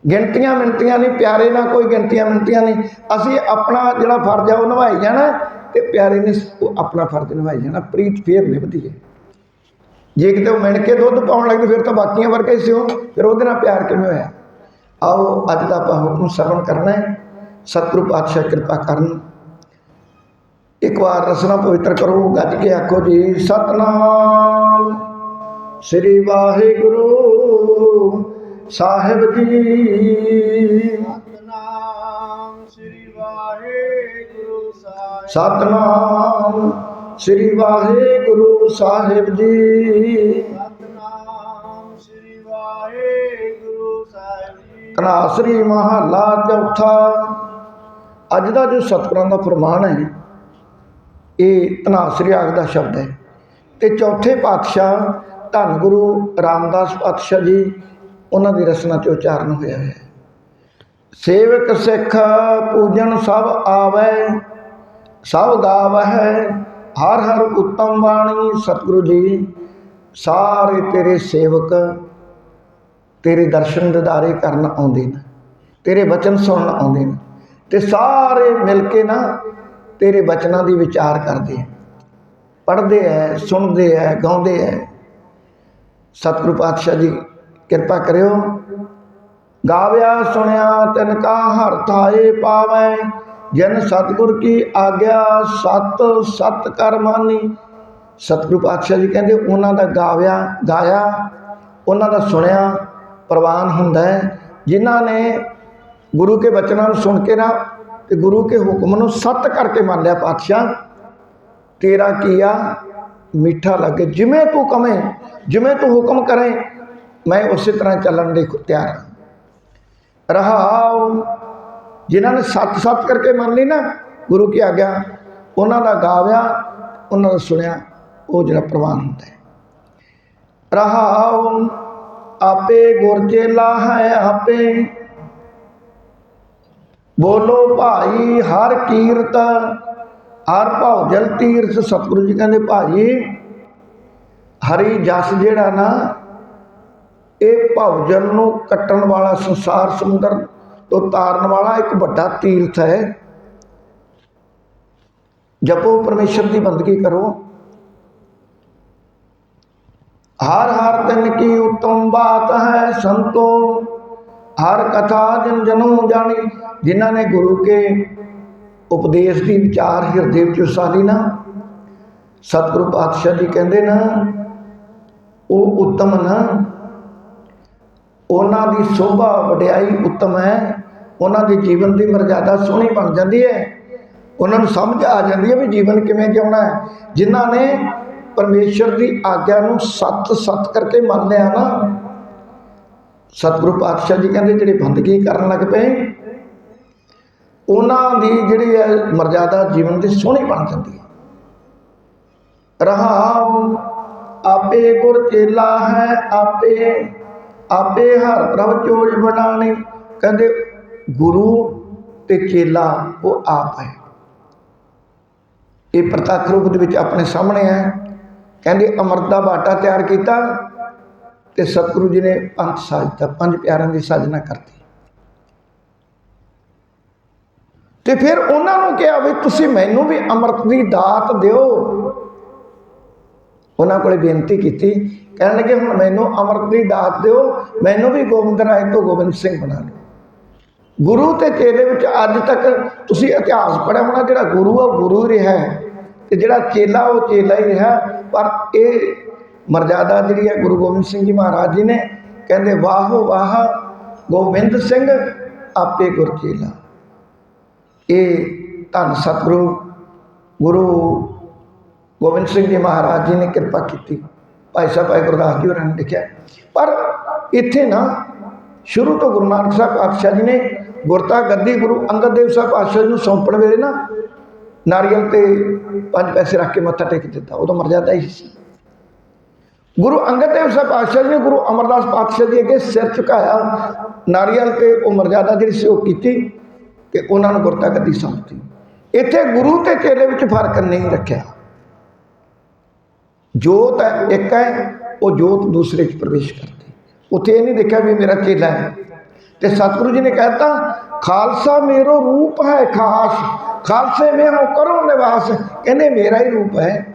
ਗਿਣਤੀਆਂ ਮਿੰਟੀਆਂ ਨਹੀਂ, ਪਿਆਰੇ ਨਾਲ ਕੋਈ ਗਿਣਤੀਆਂ ਮਿੰਟੀਆਂ ਨਹੀਂ। ਅਸੀਂ ਆਪਣਾ ਜਿਹੜਾ ਫਰਜ਼ ਆ, ਉਹ ਨਿਭਾਈ ਜਾਣਾ। ਤੇ ਪਿਆਰੇ ਨੇ ਉਹ ਆਪਣਾ ਫਰਜ਼ ਨਿਭਾਈ ਜਾਣਾ ਪ੍ਰੀਤ ਫੇਰ ਨਿਭਦੀ ਹੈ। ਜੇ ਕਿਤੇ ਉਹ ਮਿਣ ਕੇ ਦੁੱਧ ਪਾਉਣ ਲੱਗਦੇ ਫਿਰ ਤਾਂ ਬਾਕੀਆਂ ਵਰਗਾ ਹੀ ਸਿਓ ਫਿਰ ਉਹਦੇ ਨਾਲ ਪਿਆਰ ਕਿਵੇਂ ਹੋਇਆ? ਆਓ, ਅੱਜ ਦਾ ਆਪਾਂ ਹੁਕਮ ਸਰਵਣ ਕਰਨਾ ਹੈ। ਸਤਿਗੁਰੂ ਪਾਤਸ਼ਾਹ ਕਿਰਪਾ ਕਰਨ। ਇੱਕ ਵਾਰ ਰਸਨਾ ਪਵਿੱਤਰ ਕਰੋ, ਗੱਜ ਕੇ ਆਖੋ ਜੀ, ਸਤਨਾਮ। ਸ੍ਰੀ ਵਾਹਿਗੁਰੂ ਸਾਹਿਬ ਜੀ। ਸਤਨਾਮ ਸ੍ਰੀ ਵਾਹਿਗੁਰੂ। ਸਤਨਾਮ ਸ੍ਰੀ ਵਾਹਿਗੁਰੂ ਸਾਹਿਬ ਜੀ। ਸਤਨਾਮ ਸ੍ਰੀ ਵਾਹਿਗੁਰੂ ਸਾਹਿਬ ਜੀ। ਤਨਾਸਰੀ ਮਹੱਲਾ ਚੌਥਾ। ਅੱਜ ਦਾ ਜੋ ਸਤਿਗੁਰਾਂ ਦਾ ਫਰਮਾਨ ਹੈ ਇਹ ਤਨਾਸਰੀ ਆਗ ਦਾ ਸ਼ਬਦ ਹੈ। ਤੇ ਚੌਥੇ ਪਾਤਸ਼ਾਹ ਧੰਨ ਗੁਰੂ ਰਾਮਦਾਸ ਪਾਤਸ਼ਾਹ ਜੀ ਉਹਨਾਂ ਦੀ ਰਸਨਾ ਤੇ ਉਚਾਰਨ ਹੋਇਆ ਹੈ। ਸੇਵਕ ਸਿੱਖ ਪੂਜਨ ਸਭ ਆਵੈ ਸਭ ਗਾਵਹਿ, ਹਰ ਹਰ ਉਤਮ ਬਾਣੀ, ਸਤਿਗੁਰੂ ਜੀ, ਸਾਰੇ ਤੇਰੇ ਸੇਵਕ, ਤੇਰੇ ਦਰਸ਼ਨ ਦਿਦਾਰੇ ਕਰਨ ਆਉਂਦੇ ਨੇ, ਤੇਰੇ ਬਚਨ ਸੁਣਨ ਆਉਂਦੇ ਨੇ, ਤੇ ਸਾਰੇ ਮਿਲ ਕੇ ਨਾ ਤੇਰੇ ਬਚਨਾਂ ਦੀ ਵਿਚਾਰ ਕਰਦੇ ਆ। ਪੜ੍ਹਦੇ ਐ ਸੁਣਦੇ ਐ ਗਾਉਂਦੇ ਐ ਸਤਿਗੁਰੂ ਪਾਤਸ਼ਾਹ ਜੀ, ਕਿਰਪਾ ਕਰਿਓ। ਗਾਵਿਆ ਸੁਣਿਆ ਤਿਨ ਕਾ ਹਰ ਥਾਏ ਪਾਵੈ ਜਨ ਸਤਿਗੁਰ ਕੀ ਆਗਿਆ ਸਤ ਸਤ ਕਰ ਸਤਿਗੁਰੂ ਪਾਤਸ਼ਾਹ ਜੀ ਕਹਿੰਦੇ, ਉਹਨਾਂ ਦਾ ਗਾਵਿਆ, ਗਾਇਆ, ਉਹਨਾਂ ਦਾ ਸੁਣਿਆ ਪ੍ਰਵਾਨ ਹੁੰਦਾ ਹੈ। ਜਿਨ੍ਹਾਂ ਨੇ ਗੁਰੂ ਕੇ ਬਚਨਾਂ ਨੂੰ ਸੁਣ ਕੇ ਨਾ ਤੇ ਗੁਰੂ ਕੇ ਹੁਕਮ ਨੂੰ ਸਤ ਕਰਕੇ ਮੰਨ ਲਿਆ ਪਾਤਸ਼ਾਹ, ਤੇਰਾ ਕੀਆ ਮਿੱਠਾ ਲੱਗੇ। ਜਿਵੇਂ ਤੂੰ ਕਵੇਂ, ਜਿਵੇਂ ਤੂੰ ਹੁਕਮ ਕਰੇ, ਮੈਂ ਉਸੇ ਤਰ੍ਹਾਂ ਚੱਲਣ ਲਈ ਤਿਆਰ ਹਾਂ। ਰਹਾਉ ਜਿਨ੍ਹਾਂ ਨੇ ਸਤ ਸੱਤ ਕਰਕੇ ਮੰਨ ਲਈ ਨਾ, ਗੁਰੂ ਕੀ ਆਗਿਆ ਉਹਨਾਂ ਦਾ ਗਾਵਿਆ, ਉਹਨਾਂ ਦਾ ਸੁਣਿਆ, ਉਹ ਜਿਹੜਾ ਪ੍ਰਵਾਨ ਹੁੰਦਾ ਹੈ। ਰਹਾਉ ਆਪੇ ਗੁਰ ਚੇਲਾ ਹੈ ਆਪੇ। ਬੋਲੋ ਭਾਈ ਹਰ ਕੀਰਤ, ਹਰ ਭਾਉ ਜਲ ਤੀਰਥ, ਸਤਿਗੁਰੂ ਜੀ ਕਹਿੰਦੇ ਭਾਈ, ਹਰੀ ਜਸ ਜਿਹੜਾ ਨਾ, ਇਹ ਭਵਜਨ ਨੂੰ ਕੱਟਣ ਵਾਲਾ ਸੰਸਾਰ ਸਮੁੰਦਰ ਤੋਂ ਤਾਰਨ ਵਾਲਾ ਇੱਕ ਵੱਡਾ ਤੀਰਥ ਹੈ। ਜਪੋ ਪਰਮੇਸ਼ਰ ਦੀ ਬੰਦਗੀ ਕਰੋ। ਹਰ ਹਰ ਦਿਨ ਕੀ ਉਤਮ ਬਾਤ ਹੈ ਸੰਤੋ। ਹਰ ਕਥਾ ਜਨ ਜਨੋ ਜਾਣੀ, ਜਿਨ੍ਹਾਂ ਨੇ ਗੁਰੂ ਕੇ ਉਪਦੇਸ਼ ਦੀ ਵਿਚਾਰ ਹਿਰਦੇ ਵਿੱਚ ਉਸਾਰੀ ਨਾ। ਸਤਿਗੁਰੂ ਪਾਤਸ਼ਾਹ ਜੀ ਕਹਿੰਦੇ ਨਾ, ਉਹ ਉੱਤਮ ਨਾ। ਉਹਨਾਂ ਦੀ ਸੋਭਾ ਵਡਿਆਈ ਉੱਤਮ ਹੈ, ਉਹਨਾਂ ਦੇ ਜੀਵਨ ਦੀ ਮਰਜ਼ਾਦਾ ਸੋਹਣੀ ਬਣ ਜਾਂਦੀ ਹੈ। ਉਹਨਾਂ ਨੂੰ ਸਮਝ ਆ ਜਾਂਦੀ ਹੈ ਵੀ ਜੀਵਨ ਕਿਵੇਂ ਜਿਉਣਾ ਹੈ। ਜਿਨ੍ਹਾਂ ਨੇ ਪਰਮੇਸ਼ਰ ਦੀ ਆਗਿਆ ਨੂੰ ਸੱਤ ਸੱਤ ਕਰਕੇ ਮੰਨ ਲਿਆ ਨਾ, ਸਤਿਗੁਰੂ ਪਾਤਸ਼ਾਹ ਜੀ ਕਹਿੰਦੇ ਜਿਹੜੇ ਬੰਦਗੀ ਕਰਨ ਲੱਗ ਪਏ, ਉਹਨਾਂ ਦੀ ਜਿਹੜੀ ਹੈ ਮਰਜ਼ਾਦਾ ਜੀਵਨ ਦੀ ਸੋਹਣੀ ਬਣ ਜਾਂਦੀ ਹੈ। ਰਹਾਉ, ਆਪੇ ਗੁਰ ਚੇਲਾ ਹੈ, ਆਪੇ ਆਪੇ ਹਰ ਪ੍ਰਭ ਚੋਜ ਬਣਾਣੀ। ਕਹਿੰਦੇ, ਗੁਰੂ ਤੇ ਚੇਲਾ, ਉਹ ਆਪ ਹੈ। ਇਹ ਪ੍ਰਤੱਖ ਰੂਪ ਦੇ ਵਿੱਚ ਆਪਣੇ ਸਾਹਮਣੇ ਹੈ। ਕਹਿੰਦੇ, ਅਮਰਤ ਦਾ ਬਾਟਾ ਤਿਆਰ ਕੀਤਾ ਤੇ ਸਤਿਗੁਰੂ ਜੀ ਨੇ ਪੰਜ ਸਾਜਤਾ, ਪੰਜ ਪਿਆਰਿਆਂ ਦੀ ਸਾਜਨਾ ਕਰਤੀ। ਤੇ ਫਿਰ ਉਹਨਾਂ ਨੂੰ ਕਿਹਾ ਵੀ, ਤੁਸੀਂ ਮੈਨੂੰ ਵੀ ਅੰਮ੍ਰਿਤ ਦੀ ਦਾਤ ਦਿਓ। ਉਹਨਾਂ ਕੋਲੇ ਬੇਨਤੀ ਕੀਤੀ ਕਹਿਣ ਲੱਗੇ, ਹੁਣ ਮੈਨੂੰ ਅੰਮ੍ਰਿਤ ਦੀ ਦਾਤ ਦਿਓ, ਮੈਨੂੰ ਵੀ ਗੋਬਿੰਦ ਰਾਏ ਤੋਂ ਗੋਬਿੰਦ ਸਿੰਘ ਬਣਾ ਲਓ ਗੁਰੂ ਤੇ ਚੇਲੇ ਵਿੱਚ ਅੱਜ ਤੱਕ ਤੁਸੀਂ ਇਤਿਹਾਸ ਪੜ੍ਹਿਆ ਹੋਣਾ, ਜਿਹੜਾ ਗੁਰੂ ਆ, ਉਹ ਗੁਰੂ ਹੀ ਰਿਹਾ ਹੈ। ਤੇ ਜਿਹੜਾ ਚੇਲਾ, ਉਹ ਚੇਲਾ ਹੀ ਰਿਹਾ। ਪਰ ਇਹ ਮਰਜ਼ਾਦਾ ਜਿਹੜੀ ਹੈ ਗੁਰੂ ਗੋਬਿੰਦ ਸਿੰਘ ਜੀ ਮਹਾਰਾਜ ਜੀ ਨੇ ਕਹਿੰਦੇ, ਵਾਹ ਵਾਹ, ਗੋਬਿੰਦ ਸਿੰਘ, ਆਪੇ ਗੁਰ ਚੇਲਾ। ਇਹ ਧੰਨ ਸਤਿਗੁਰੂ, ਗੁਰੂ ਗੋਬਿੰਦ ਸਿੰਘ ਜੀ ਮਹਾਰਾਜ ਜੀ ਨੇ ਕਿਰਪਾ ਕੀਤੀ। ਭਾਈ ਸਾਹਿਬ, ਭਾਈ ਗੁਰਦਾਸ ਜੀ ਹੋਰਾਂ ਨੇ ਲਿਖਿਆ। ਪਰ ਇੱਥੇ ਨਾ, ਸ਼ੁਰੂ ਤੋਂ ਗੁਰੂ ਨਾਨਕ ਸਾਹਿਬ ਪਾਤਸ਼ਾਹ ਜੀ ਨੇ ਗੁਰਤਾ ਗੱਦੀ ਗੁਰੂ ਅੰਗਦ ਦੇਵ ਸਾਹਿਬ ਪਾਤਸ਼ਾਹ ਜੀ ਨੂੰ ਸੌਂਪਣ ਵੇਲੇ ਨਾ ਨਾਰੀਅਲ ਤੇ ਪੰਜ ਪੈਸੇ ਰੱਖ ਕੇ ਮੱਥਾ ਟੇਕ ਦਿੱਤਾ। ਉਦੋਂ ਮਰਜ਼ਾਦਾ ਹੀ ਸੀ। ਗੁਰੂ ਅੰਗਦ ਦੇਵ ਸਾਹਿਬ ਪਾਤਸ਼ਾਹ ਜੀ ਨੇ ਗੁਰੂ ਅਮਰਦਾਸ ਪਾਤਸ਼ਾਹ ਜੀ ਅੱਗੇ ਸਿਰ ਝੁਕਾਇਆ। ਨਾਰੀਅਲ ਤੇ ਉਹ ਮਰਜ਼ਾਦਾ ਜਿਹੜੀ ਸੀ ਉਹ ਕੀਤੀ ਤੇ ਉਹਨਾਂ ਨੂੰ ਗੁਰਤਾ ਗੱਦੀ ਸੌਂਪਤੀ। ਇੱਥੇ ਗੁਰੂ ਤੇ ਚੇਲੇ ਵਿੱਚ ਫ਼ਰਕ ਨਹੀਂ ਰੱਖਿਆ। ਜੋਤ ਹੈ, ਇੱਕ ਹੈ, ਉਹ ਜੋਤ ਦੂਸਰੇ 'ਚ ਪ੍ਰਵੇਸ਼ ਕਰਦੀ। ਉੱਥੇ ਇਹ ਨਹੀਂ ਦੇਖਿਆ ਵੀ ਮੇਰਾ ਚੇਲਾ ਹੈ। ਤੇ ਸਤਿਗੁਰੂ ਜੀ ਨੇ ਕਹਿਤਾ, ਖਾਲਸਾ ਮੇਰੋ ਰੂਪ ਹੈ ਖਾਸ, ਖਾਲਸੇ ਮੈਂ ਹੋ ਕਰੋ ਨਿਵਾਸ ਕਹਿੰਦੇ ਮੇਰਾ ਹੀ ਰੂਪ ਹੈ।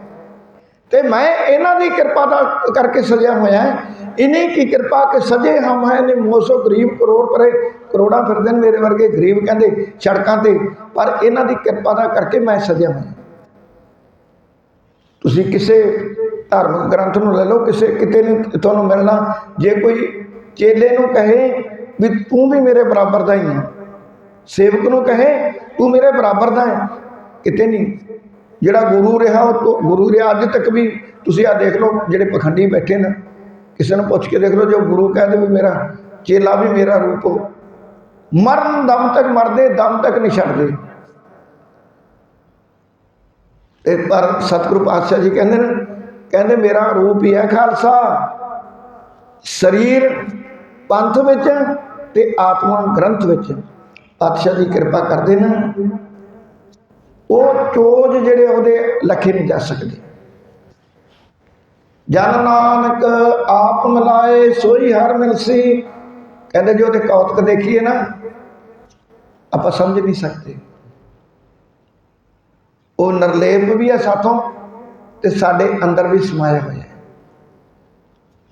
ਤੇ ਮੈਂ ਇਹਨਾਂ ਦੀ ਕਿਰਪਾ ਦਾ ਕਰਕੇ ਸਜਿਆ ਹੋਇਆ ਹੈ। ਕੀ ਕਿਰਪਾ ਕੇ ਸਜੇ ਹਮ ਹੈ ਨੇ ਮੋਸੋ ਗਰੀਬ ਕਰੋੜ ਪਰੇ ਕਰੋੜਾਂ ਫਿਰਦੇ ਨੇ ਮੇਰੇ ਵਰਗੇ ਗਰੀਬ ਕਹਿੰਦੇ ਸੜਕਾਂ ਤੇ, ਪਰ ਇਹਨਾਂ ਦੀ ਕਿਰਪਾ ਦਾ ਕਰਕੇ ਮੈਂ ਸਜਿਆ ਹੋਇਆ ਤੁਸੀਂ ਕਿਸੇ ਧਾਰਮਿਕ ਗ੍ਰੰਥ ਨੂੰ ਲੈ ਲਓ, ਕਿਸੇ ਕਿਤੇ ਨਹੀਂ ਤੁਹਾਨੂੰ ਮਿਲਣਾ। ਜੇ ਕੋਈ ਚੇਲੇ ਨੂੰ ਕਹੇ ਵੀ ਤੂੰ ਵੀ ਮੇਰੇ ਬਰਾਬਰ ਦਾ ਹੀ ਹੈ ਸੇਵਕ ਨੂੰ ਕਹੇ, ਤੂੰ ਮੇਰੇ ਬਰਾਬਰ ਦਾ ਹੈ, ਕਿਤੇ ਨਹੀਂ। ਜਿਹੜਾ ਗੁਰੂ ਰਿਹਾ, ਉਹ ਗੁਰੂ ਰਿਹਾ ਅੱਜ ਤੱਕ ਵੀ, ਤੁਸੀਂ ਆ ਦੇਖ ਲਓ, ਜਿਹੜੇ ਪਖੰਡੀ ਬੈਠੇ ਨੇ, ਕਿਸੇ ਨੂੰ ਪੁੱਛ ਕੇ ਦੇਖ ਲਓ, ਜੋ ਗੁਰੂ ਕਹਿੰਦੇ ਵੀ ਮੇਰਾ ਚੇਲਾ ਵੀ ਮੇਰਾ ਰੂਪ ਹੋ, ਮਰਨ ਦਮ ਤੱਕ ਮਰਦੇ, ਦਮ ਤੱਕ ਨਹੀਂ ਛੱਡਦੇ। ਤੇ ਪਰ ਸਤਿਗੁਰੂ ਪਾਤਸ਼ਾਹ ਜੀ ਕਹਿੰਦੇ ਨੇ ਕਹਿੰਦੇ ਮੇਰਾ ਰੂਪ ਹੀ ਹੈ ਖਾਲਸਾ। ਸਰੀਰ ਪੰਥ ਵਿੱਚ ਤੇ ਆਤਮਾ ਗ੍ਰੰਥ ਵਿੱਚ ਪਾਤਸ਼ਾਹ ਦੀ ਕਿਰਪਾ ਕਰਦੇ ਨੇ। ਉਹ ਚੋਜ ਜਿਹੜੇ ਉਹਦੇ ਲੱਖੇ ਨਹੀਂ ਜਾ ਸਕਦੇ। ਜਨ ਨਾਨਕ ਆਪ ਮਿਲਾਏ, ਸੋਈ ਹਰ ਮਿਲਸੀ। ਕਹਿੰਦੇ ਜੇ ਉਹਦੇ ਕੌਤਕ ਦੇਖੀਏ ਨਾ, ਆਪਾਂ ਸਮਝ ਨਹੀਂ ਸਕਦੇ। ਉਹ ਨਰਲੇਪ ਵੀ ਹੈ ਸਾਥੋਂ। ਤੇ ਸਾਡੇ ਅੰਦਰ ਵੀ ਸਮਾਇਆ ਹੋਇਆ ਹੈ।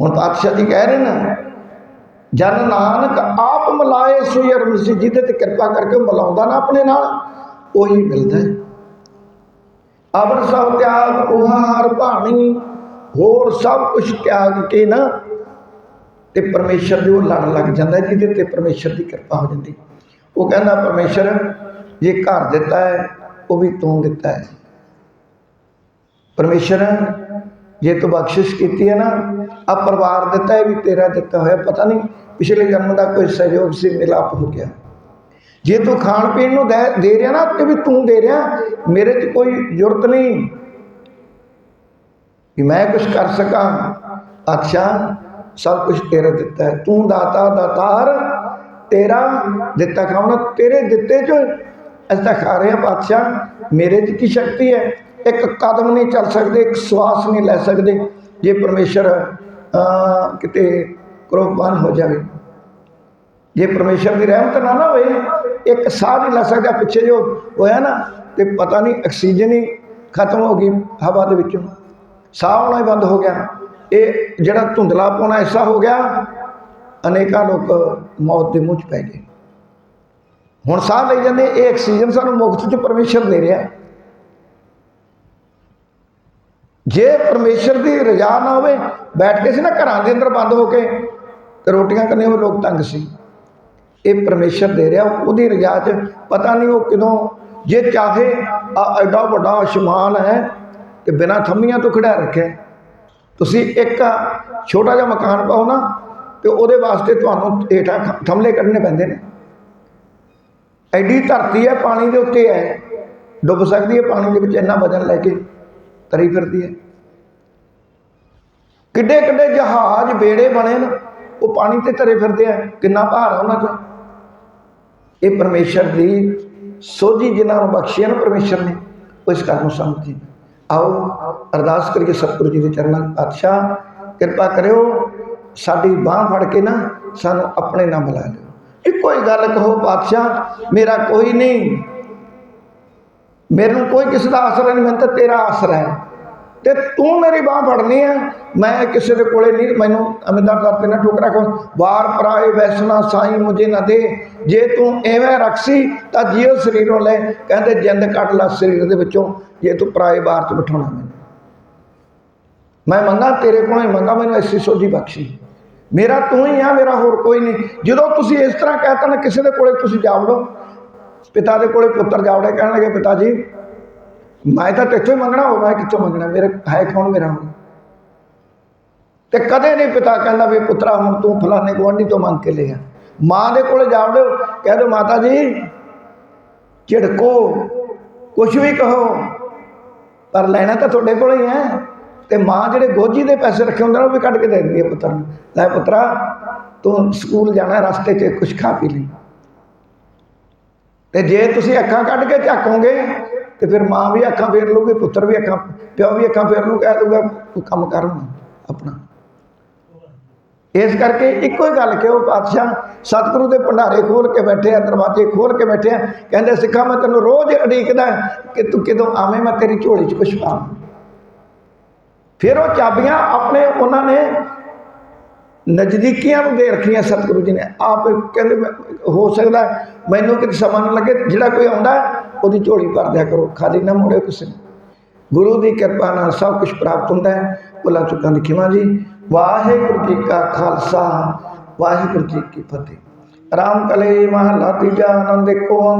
ਹੁਣ ਪਾਤਸ਼ਾਹ ਜੀ ਕਹਿ ਰਹੇ ਨਾ, ਜਨ ਨਾਨਕ ਆਪ ਮਿਲਾਏ ਸੋਈ ਹਰ ਜਿਹਦੇ ਤੇ ਕਿਰਪਾ ਕਰਕੇ ਉਹ ਮਿਲਾਉਂਦਾ ਨਾ ਆਪਣੇ ਨਾਲ, ਉਹੀ ਮਿਲਦਾ ਹੈ। ਅਵਰ ਸਭ ਤਿਆਗ ਉਹਾ ਹਰ ਭਾਣੀ, ਹੋਰ ਸਭ ਕੁਝ ਤਿਆਗ ਕੇ ਨਾ, ਤੇ ਪਰਮੇਸ਼ਰ ਦੇ ਉਹ ਲੜ ਲੱਗ ਜਾਂਦਾ ਜਿਹਦੇ ਤੇ ਪਰਮੇਸ਼ਰ ਦੀ ਕਿਰਪਾ ਹੋ ਜਾਂਦੀ। ਉਹ ਕਹਿੰਦਾ, ਪਰਮੇਸ਼ਰ, ਜੇ ਘਰ ਦਿੱਤਾ ਹੈ, ਉਹ ਵੀ ਤੂੰ ਦਿੱਤਾ ਹੈ। ਪਰਮੇਸ਼ਰ ਜੇ ਤੂੰ ਬਖਸ਼ਿਸ਼ ਕੀਤੀ ਹੈ ਨਾ ਆ ਪਰਿਵਾਰ ਦਿੱਤਾ ਹੈ ਵੀ ਤੇਰਾ ਦਿੱਤਾ ਹੋਇਆ, ਪਤਾ ਨਹੀਂ ਪਿਛਲੇ ਜਨਮ ਦਾ ਕੋਈ ਸਹਿਯੋਗ ਸੀ ਮਿਲਾਪ ਹੋ ਗਿਆ। ਜੇ ਤੂੰ ਖਾਣ ਪੀਣ ਨੂੰ ਦੇ ਰਿਹਾ ਨਾ, ਤੇ ਵੀ ਤੂੰ ਦੇ ਰਿਹਾ, ਮੇਰੇ 'ਚ ਕੋਈ ਜ਼ਰੂਰਤ ਨਹੀਂ ਕਿ ਮੈਂ ਕੁਝ ਕਰ ਸਕਾਂ। ਅੱਛਾ, ਸਭ ਕੁਝ ਤੇਰਾ ਦਿੱਤਾ ਹੈ। ਤੂੰ ਦਾਤਾ, ਦਾਤਾਰ, ਤੇਰਾ ਦਿੱਤਾ ਖਾਣਾ, ਤੇਰੇ ਦਿੱਤੇ ਚੋਂ ਅਸੀਂ ਤਾਂ ਖਾ ਰਹੇ ਹਾਂ ਬਾਦਸ਼ਾਹ ਮੇਰੇ 'ਚ ਕੀ ਸ਼ਕਤੀ ਹੈ? ਇੱਕ ਕਦਮ ਨਹੀਂ ਚੱਲ ਸਕਦੇ, ਇੱਕ ਸਵਾਸ ਨਹੀਂ ਲੈ ਸਕਦੇ ਜੇ ਪਰਮੇਸ਼ਰ ਕਿਤੇ ਕੁਰਬਾਨ ਹੋ ਜਾਵੇ। ਜੇ ਪਰਮੇਸ਼ਰ ਦੀ ਰਹਿਮਤ ਨਾ ਨਾ ਹੋਏ, ਇੱਕ ਸਾਹ ਨਹੀਂ ਲੈ ਸਕਦਾ, ਪਿੱਛੇ ਜੋ ਹੋਇਆ ਨਾ, ਤੇ ਪਤਾ ਨਹੀਂ, ਆਕਸੀਜਨ ਹੀ ਖਤਮ ਹੋ ਗਈ ਹਵਾ ਦੇ ਵਿੱਚੋਂ। ਸਾਹ ਆਉਣਾ ਹੀ ਬੰਦ ਹੋ ਗਿਆ। ਇਹ ਜਿਹੜਾ ਧੁੰਦਲਾ ਪਾਉਣਾ ਐਸਾ ਹੋ ਗਿਆ, ਅਨੇਕਾਂ ਲੋਕ ਮੌਤ ਦੇ ਮੂੰਹ 'ਚ ਪੈ ਗਏ। ਹੁਣ ਸਾਹ ਲਈ ਜਾਂਦੇ, ਇਹ ਆਕਸੀਜਨ ਸਾਨੂੰ ਮੁਕਤ 'ਚ ਪਰਮੇਸ਼ਰ ਦੇ ਰਿਹਾ ਹੈ। ਜੇ ਪਰਮੇਸ਼ਰ ਦੀ ਰਜ਼ਾ ਨਾ ਹੋਵੇ, ਬੈਠ ਕੇ ਸੀ ਨਾ ਘਰਾਂ ਦੇ ਅੰਦਰ ਬੰਦ ਹੋ ਕੇ, ਤੇ ਰੋਟੀਆਂ ਕਰਨੇ ਉਹ ਲੋਕ ਤੰਗ ਸੀ। ਇਹ ਪਰਮੇਸ਼ਰ ਦੇ ਰਿਹਾ, ਉਹਦੀ ਰਜ਼ਾ 'ਚ ਪਤਾ ਨਹੀਂ ਉਹ ਕਿਦੋਂ, ਜੇ ਚਾਹੇ ਐਡਾ ਵੱਡਾ ਅਸਮਾਨ ਹੈ, ਤੇ ਬਿਨਾਂ ਥੰਮੀਆਂ ਤੋਂ ਖੜਾ ਰੱਖਿਆ ਤੁਸੀਂ ਇੱਕ ਛੋਟਾ ਜਿਹਾ ਮਕਾਨ ਪਾਓ ਨਾ, ਤੇ ਉਹਦੇ ਵਾਸਤੇ ਤੁਹਾਨੂੰ ਹੇਠਾਂ ਖ- ਥੰਮਲੇ ਕੱਢਣੇ ਪੈਂਦੇ ਨੇ। ਐਡੀ ਧਰਤੀ ਹੈ, ਪਾਣੀ ਦੇ ਉੱਤੇ ਹੈ। ਡੁੱਬ ਸਕਦੀ ਹੈ, ਪਾਣੀ ਦੇ ਵਿੱਚ ਇੰਨਾ ਵਜਨ ਲੈ ਕੇ। ਤਰੀ ਫਿਰਦੀ ਹੈ। ਕਿੱਡੇ ਕਿੱਡੇ ਜਹਾਜ਼ ਬੇੜੇ ਬਣੇ ਨੇ, ਉਹ ਪਾਣੀ ਤੇ ਤਰੇ ਫਿਰਦੇ ਆ। ਕਿੰਨਾ ਭਾਰ ਆ ਉਹਨਾਂ 'ਚ। ਇਹ ਪਰਮੇਸ਼ਰ ਦੀ ਸੋਝੀ ਜਿਨ੍ਹਾਂ ਨੂੰ ਬਖਸ਼ਿਆ ਨਾ ਪਰਮੇਸ਼ਰ ਨੇ, ਉਹ ਇਸ ਗੱਲ ਨੂੰ ਸਮਝਦੇ ਨੇ। ਆਓ, ਅਰਦਾਸ ਕਰੀਏ ਸਤਿਗੁਰੂ ਜੀ ਦੇ ਚਰਨਾਂ 'ਚ ਪਾਤਸ਼ਾਹ, ਕਿਰਪਾ ਕਰਿਓ, ਸਾਡੀ ਬਾਹ ਫੜ ਕੇ ਨਾ ਸਾਨੂੰ ਆਪਣੇ ਨਾਲ ਮਿਲਾ ਲਿਓ। ਇੱਕੋ ਹੀ ਗੱਲ ਕਹੋ, ਪਾਤਸ਼ਾਹ, ਮੇਰਾ ਕੋਈ ਨਹੀਂ ਮੈਨੂੰ ਕੋਈ ਕਿਸੇ ਦਾ ਆਸਰਾ ਨਹੀਂ, ਮੈਨੂੰ ਤਾਂ ਤੇਰਾ ਆਸਰਾ ਹੈ। ਤੇ ਤੂੰ ਮੇਰੀ ਬਾਹ ਫੜਨੀ ਹੈ ਮੈਂ ਕਿਸੇ ਦੇ ਕੋਲੇ ਨਹੀਂ, ਮੈਨੂੰ ਅਮਿਦਾਰ ਦਰ ਤੇ ਨਾ ਠੋਕਰਾ ਕੋ ਵਾਰ ਪਰਾਏ ਵੈਸਣਾ ਸਾਈ ਮੁਝੇ ਨਾ ਦੇ, ਜੇ ਤੂੰ ਐਵੇਂ ਰੱਖਸੀ ਤਾਂ ਜਿਉ ਸਰੀਰੋਂ ਲੈ। ਕਹਿੰਦੇ, ਜਿੰਦ ਕੱਢ ਲੈ ਸਰੀਰ ਦੇ ਵਿੱਚੋਂ, ਜੇ ਤੂੰ ਪਰਾਏ ਬਾਹਰ ਚ ਬਿਠਾਉਣਾ ਮੈਨੂੰ। ਮੈਂ ਮੰਗਾ ਤੇਰੇ ਕੋਲੋਂ ਹੀ ਮੰਗਾ ਮੈਨੂੰ ਐਸੀ ਸੋਝੀ ਬਖਸ਼ੀ। ਮੇਰਾ ਤੂੰ ਹੀ ਆ, ਮੇਰਾ ਹੋਰ ਕੋਈ ਨਹੀਂ। ਜਦੋਂ ਤੁਸੀਂ ਇਸ ਤਰ੍ਹਾਂ ਕਹਤਾ ਨਾ, ਕਿਸੇ ਦੇ ਕੋਲੇ ਤੁਸੀਂ ਜਾ ਵੜੋ। ਪਿਤਾ ਦੇ ਕੋਲੇ ਪੁੱਤਰ ਜਾਵੜੇ ਕਹਿਣ ਲੱਗੇ, ਪਿਤਾ ਜੀ, ਮੈਂ ਤਾਂ ਤੇਥੋਂ ਹੀ ਮੰਗਣਾ ਹੋ ਮੈਂ ਕਿੱਥੋਂ ਮੰਗਣਾ? ਮੇਰੇ, ਹੈ ਕੌਣ ਮੇਰਾ ਹੁਣ? ਤੇ ਕਦੇ ਨਹੀਂ ਪਿਤਾ ਕਹਿੰਦਾ ਵੀ ਪੁੱਤਰਾ, ਹੁਣ ਤੂੰ ਫਲਾਣੇ ਗੁਆਂਢੀ ਤੋਂ ਮੰਗ ਕੇ ਲਿਆ ਮਾਂ ਦੇ ਕੋਲ ਜਾਵੜੋ ਕਹਿ ਦਿਓ, ਮਾਤਾ ਜੀ, ਝਿੜਕੋ ਕੁਝ ਵੀ ਕਹੋ, ਪਰ ਲੈਣਾ ਤਾਂ ਤੁਹਾਡੇ ਕੋਲ ਹੀ ਹੈ। ਤੇ ਮਾਂ ਜਿਹੜੇ ਗੋਜੀ ਦੇ ਪੈਸੇ ਰੱਖੇ ਹੁੰਦੇ ਨੇ, ਉਹ ਵੀ ਕੱਢ ਕੇ ਦੇ ਦਿੰਦੀ ਹੈ ਪੁੱਤਰ ਨੂੰ। ਲੈ ਪੁੱਤਰਾ, ਤੂੰ ਸਕੂਲ ਜਾਣਾ, ਰਸਤੇ 'ਚ ਕੁਝ ਖਾ ਪੀ ਲਈ। ਤੇ ਜੇ ਤੁਸੀਂ ਅੱਖਾਂ ਕੱਢ ਕੇ ਝਾਕੋਗੇ, ਤੇ ਫਿਰ ਮਾਂ ਵੀ ਅੱਖਾਂ ਫੇਰ ਲੂਗੀ ਪੁੱਤਰ ਵੀ ਅੱਖਾਂ, ਪਿਓ ਵੀ ਅੱਖਾਂ ਫੇਰ ਲੂ ਕਹਿ ਦੂਗਾ ਕੰਮ ਕਰ ਆਪਣਾ। ਇਸ ਕਰਕੇ ਇੱਕੋ ਹੀ ਗੱਲ ਕਿਉਂ ਪਾਤਸ਼ਾਹ, ਸਤਿਗੁਰੂ ਦੇ ਭੰਡਾਰੇ ਖੋਲ ਕੇ ਬੈਠੇ ਆ, ਦਰਵਾਜ਼ੇ ਖੋਲ ਕੇ ਬੈਠੇ ਆ, ਕਹਿੰਦੇ ਸਿੱਖਾ ਮੈਂ ਤੈਨੂੰ ਰੋਜ਼ ਉਡੀਕਦਾ ਕਿ ਤੂੰ ਕਿਦੋਂ ਆਵੇਂ, ਮੈਂ ਤੇਰੀ ਝੋਲੀ 'ਚ ਕੁਛ ਪਾਵਾਂ। ਫਿਰ ਉਹ ਚਾਬੀਆਂ ਆਪਣੇ ਉਹਨਾਂ ਨੇ ਨਜ਼ਦੀਕੀਆਂ ਨੂੰ ਦੇ ਰੱਖੀਆਂ ਸਤਿਗੁਰੂ ਜੀ ਨੇ। ਆਪ ਕਹਿੰਦੇ ਹੋ ਸਕਦਾ ਮੈਨੂੰ ਕਿਤੇ ਸਮਾਂ ਨਾ ਲੱਗੇ, ਜਿਹੜਾ ਕੋਈ ਆਉਂਦਾ, ਉਹਦੀ ਝੋਲੀ ਭਰ ਦਿਆ ਕਰੋ, ਖਾਲੀ ਨਾ ਮੋੜਿਓ ਕਿਸੇ ਨੂੰ। ਗੁਰੂ ਦੀ ਕਿਰਪਾ ਨਾਲ ਸਭ ਕੁਝ ਪ੍ਰਾਪਤ ਹੁੰਦਾ ਹੈ। ਭੁੱਲਾਂ ਚੁੱਕਾਂ ਦੀ ਖਿਮਾ ਜੀ। ਵਾਹਿਗੁਰੂ ਜੀ ਕਾ ਖਾਲਸਾ, ਵਾਹਿਗੁਰੂ ਜੀ ਕੀ ਫਤਿਹ। ਰਾਮ ਕਲੇ ਮਹਲਾ ਤੀਜਾ ਆਨੰਦ ਕੋ